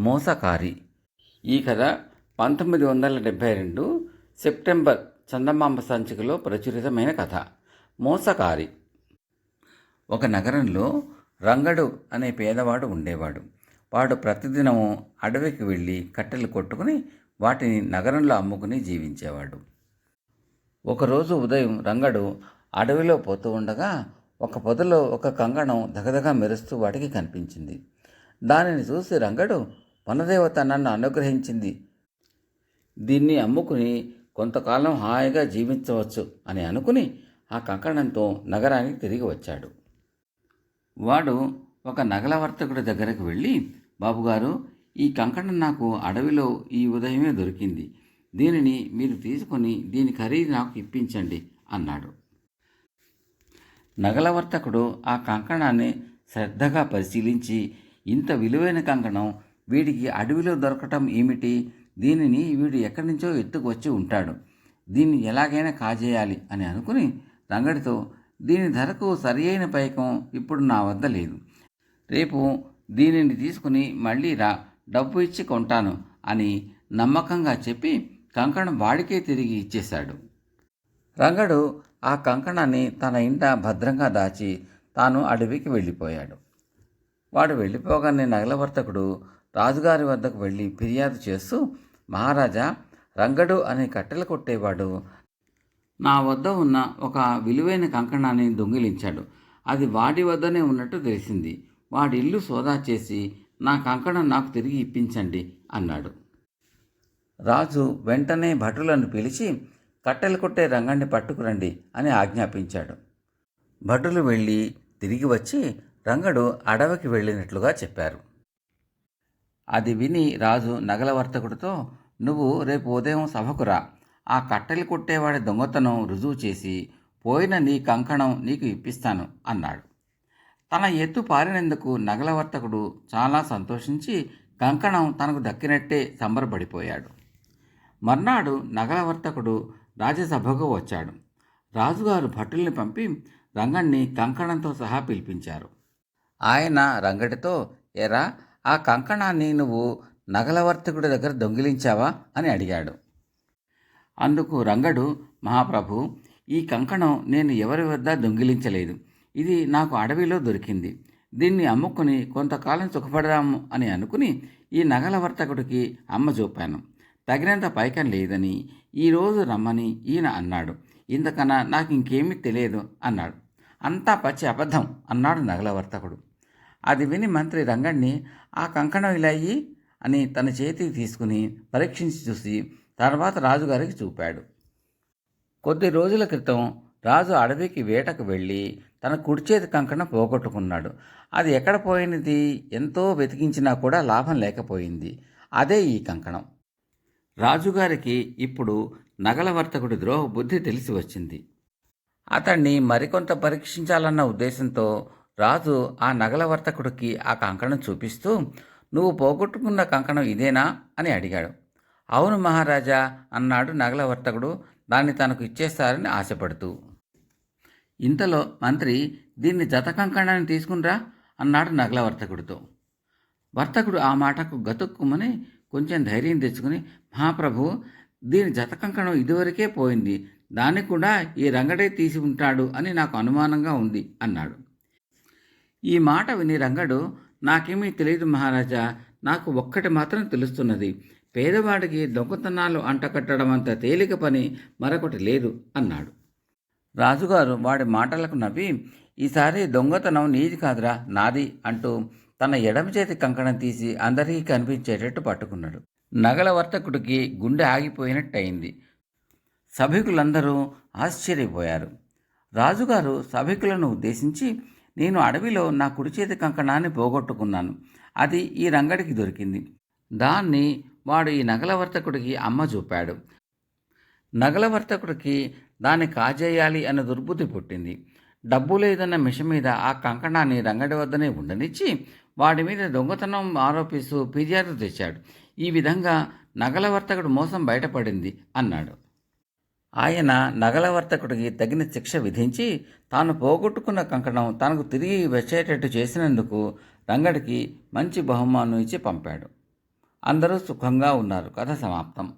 మోసకారి. ఈ కథ పంతొమ్మిది వందల డెబ్భై రెండు సెప్టెంబర్ చందమాంబ సంచికలో ప్రచురితమైన కథ. మోసకారి. ఒక నగరంలో రంగడు అనే పేదవాడు ఉండేవాడు. వాడు ప్రతిదినము అడవికి వెళ్ళి కట్టెలు కొట్టుకుని వాటిని నగరంలో అమ్ముకుని జీవించేవాడు. ఒకరోజు ఉదయం రంగడు అడవిలో పోతూ ఉండగా ఒక పొదలో ఒక కంగణం దగదగ మెరుస్తూ వాటికి కనిపించింది. దానిని చూసి రంగడు వనదేవత నన్ను అనుగ్రహించింది. దీన్ని అమ్ముకుని కొంతకాలం హాయిగా జీవించవచ్చు అని అనుకుని ఆ కంకణంతో నగరానికి తిరిగి వచ్చాడు. వాడు ఒక నగల వర్తకుడి దగ్గరకు వెళ్ళి బాబుగారు ఈ కంకణం నాకు అడవిలో ఈ ఉదయమే దొరికింది. దీనిని మీరు తీసుకొని దీని ఖరీదు నాకు ఇప్పించండి అన్నాడు. నగలవర్తకుడు ఆ కంకణాన్ని శ్రద్ధగా పరిశీలించి ఇంత విలువైన కంకణం వీడికి అడవిలో దొరకటం ఏమిటి? దీనిని వీడు ఎక్కడి నుంచో ఎత్తుకు వచ్చి ఉంటాడు. దీన్ని ఎలాగైనా కాజేయాలి అని అనుకుని రంగడితో దీని ధరకు సరియైన పైకం ఇప్పుడు నా వద్ద లేదు. రేపు దీనిని తీసుకుని మళ్ళీ రా డబ్బు ఇచ్చి కొంటాను అని నమ్మకంగా చెప్పి కంకణం వాడికే తిరిగి ఇచ్చేశాడు. రంగడు ఆ కంకణాన్ని తన ఇంట భద్రంగా దాచి తాను అడవికి వెళ్ళిపోయాడు. వాడు వెళ్ళిపోగానే నగలవర్తకుడు రాజుగారి వద్దకు వెళ్ళి ఫిర్యాదు చేస్తూ మహారాజా రంగడు అనే కట్టెలు కొట్టేవాడు. నా వద్ద ఉన్న ఒక విలువైన కంకణాన్ని దొంగిలించాడు. అది వాడి వద్దనే ఉన్నట్టు తెలిసింది. వాడి ఇల్లు సోదా చేసి నా కంకణం నాకు తిరిగి ఇప్పించండి అన్నాడు. రాజు వెంటనే భటులను పిలిచి కట్టెలు కొట్టే రంగాన్ని పట్టుకురండి అని ఆజ్ఞాపించాడు. భటులు వెళ్ళి తిరిగి వచ్చి రంగడు అడవికి వెళ్ళినట్లుగా చెప్పారు. అది విని రాజు నగలవర్తకుడితో నువ్వు రేపు ఉదయం సభకురా ఆ కట్టెలు కొట్టేవాడి దొంగతనం రుజువు చేసి పోయిన నీ కంకణం నీకు ఇప్పిస్తాను అన్నాడు. తన ఎత్తు పారినందుకు నగలవర్తకుడు చాలా సంతోషించి కంకణం తనకు దక్కినట్టే సంబరపడిపోయాడు. మర్నాడు నగలవర్తకుడు రాజ్యసభకు వచ్చాడు. రాజుగారు భటుల్ని పంపి రంగణ్ణి కంకణంతో సహా పిలిపించారు. ఆయన రంగడితో ఎరా ఆ కంకణాన్ని నువ్వు నగలవర్తకుడి దగ్గర దొంగిలించావా అని అడిగాడు. అందుకు రంగడు మహాప్రభు ఈ కంకణం నేను ఎవరి వద్ద దొంగిలించలేదు. ఇది నాకు అడవిలో దొరికింది. దీన్ని అమ్ముకుని కొంతకాలం సుఖపడదాము అని అనుకుని ఈ నగల వర్తకుడికి అమ్మ చూపాను. తగినంత పైకం లేదని ఈరోజు రమ్మని ఈయన అన్నాడు. ఇంతకన్నా నాకు ఇంకేమీ తెలియదు అన్నాడు. అంతా పచ్చి అబద్ధం అన్నాడు నగలవర్తకుడు. అది విని మంత్రి రంగణ్ణి ఆ కంకణం ఇలా అయ్యి అని తన చేతికి తీసుకుని పరీక్షించి చూసి తర్వాత రాజుగారికి చూపాడు. కొద్ది రోజుల క్రితం రాజు అడవికి వేటకు వెళ్ళి తన కుడిచేతి కంకణం పోగొట్టుకున్నాడు. అది ఎక్కడ పోయినది ఎంతో వెతికించినా కూడా లాభం లేకపోయింది. అదే ఈ కంకణం. రాజుగారికి ఇప్పుడు నగలవర్తకుడి ద్రోహ బుద్ధి తెలిసి వచ్చింది. అతన్ని మరికొంత పరీక్షించాలన్న ఉద్దేశంతో రాజు ఆ నగల వర్తకుడికి ఆ కంకణం చూపిస్తూ నువ్వు పోగొట్టుకున్న కంకణం ఇదేనా? అని అడిగాడు. అవును మహారాజా అన్నాడు నగల వర్తకుడు దాన్ని తనకు ఇచ్చేస్తారని ఆశపడుతూ. ఇంతలో మంత్రి దీన్ని జత కంకణాన్ని తీసుకునిరా అన్నాడు నగల వర్తకుడితో. వర్తకుడు ఆ మాటకు గతుక్కుమని కొంచెం ధైర్యం తెచ్చుకుని మహాప్రభు దీని జత కంకణం ఇదివరకే పోయింది. దాన్ని కూడా ఈ రంగడే తీసి ఉంటాడు అని నాకు అనుమానంగా ఉంది అన్నాడు. ఈ మాట విని రంగడు నాకేమీ తెలియదు మహారాజా నాకు ఒక్కటి మాత్రం తెలుస్తున్నది. పేదవాడికి దొంగతనాలు అంటకట్టడం అంత తేలిక పని మరొకటి లేదు అన్నాడు. రాజుగారు వాడి మాటలకు నవ్వి ఈసారి దొంగతనం నీది కాదురా నాది అంటూ తన ఎడమ చేతి కంకణం తీసి అందరికీ కనిపించేటట్టు పట్టుకున్నాడు. నగల వర్తకుడికి గుండె ఆగిపోయినట్టయింది. సభికులందరూ ఆశ్చర్యపోయారు. రాజుగారు సభికులను ఉద్దేశించి నేను అడవిలో నా కుడి చేతి కంకణాన్ని పోగొట్టుకున్నాను. అది ఈ రంగడికి దొరికింది. దాన్ని వాడు ఈ నగలవర్తకుడికి అమ్మ చూపాడు. నగలవర్తకుడికి దాన్ని కాజేయాలి అన్న దుర్బుద్ధి పుట్టింది. డబ్బు లేదన్న మిష మీద ఆ కంకణాన్ని రంగడి వద్దనే ఉండనిచ్చి వాడి మీద దొంగతనం ఆరోపిస్తూ ఫిర్యాదు తెచ్చాడు. ఈ విధంగా నగలవర్తకుడు మోసం బయటపడింది అన్నాడు. ఆయన నగలవర్తకుడికి తగిన శిక్ష విధించి తాను పోగొట్టుకున్న కంకణం తనకు తిరిగి వచ్చేటట్టు చేసినందుకు రంగడికి మంచి బహుమానం ఇచ్చి పంపాడు. అందరూ సుఖంగా ఉన్నారు. కథ సమాప్తం.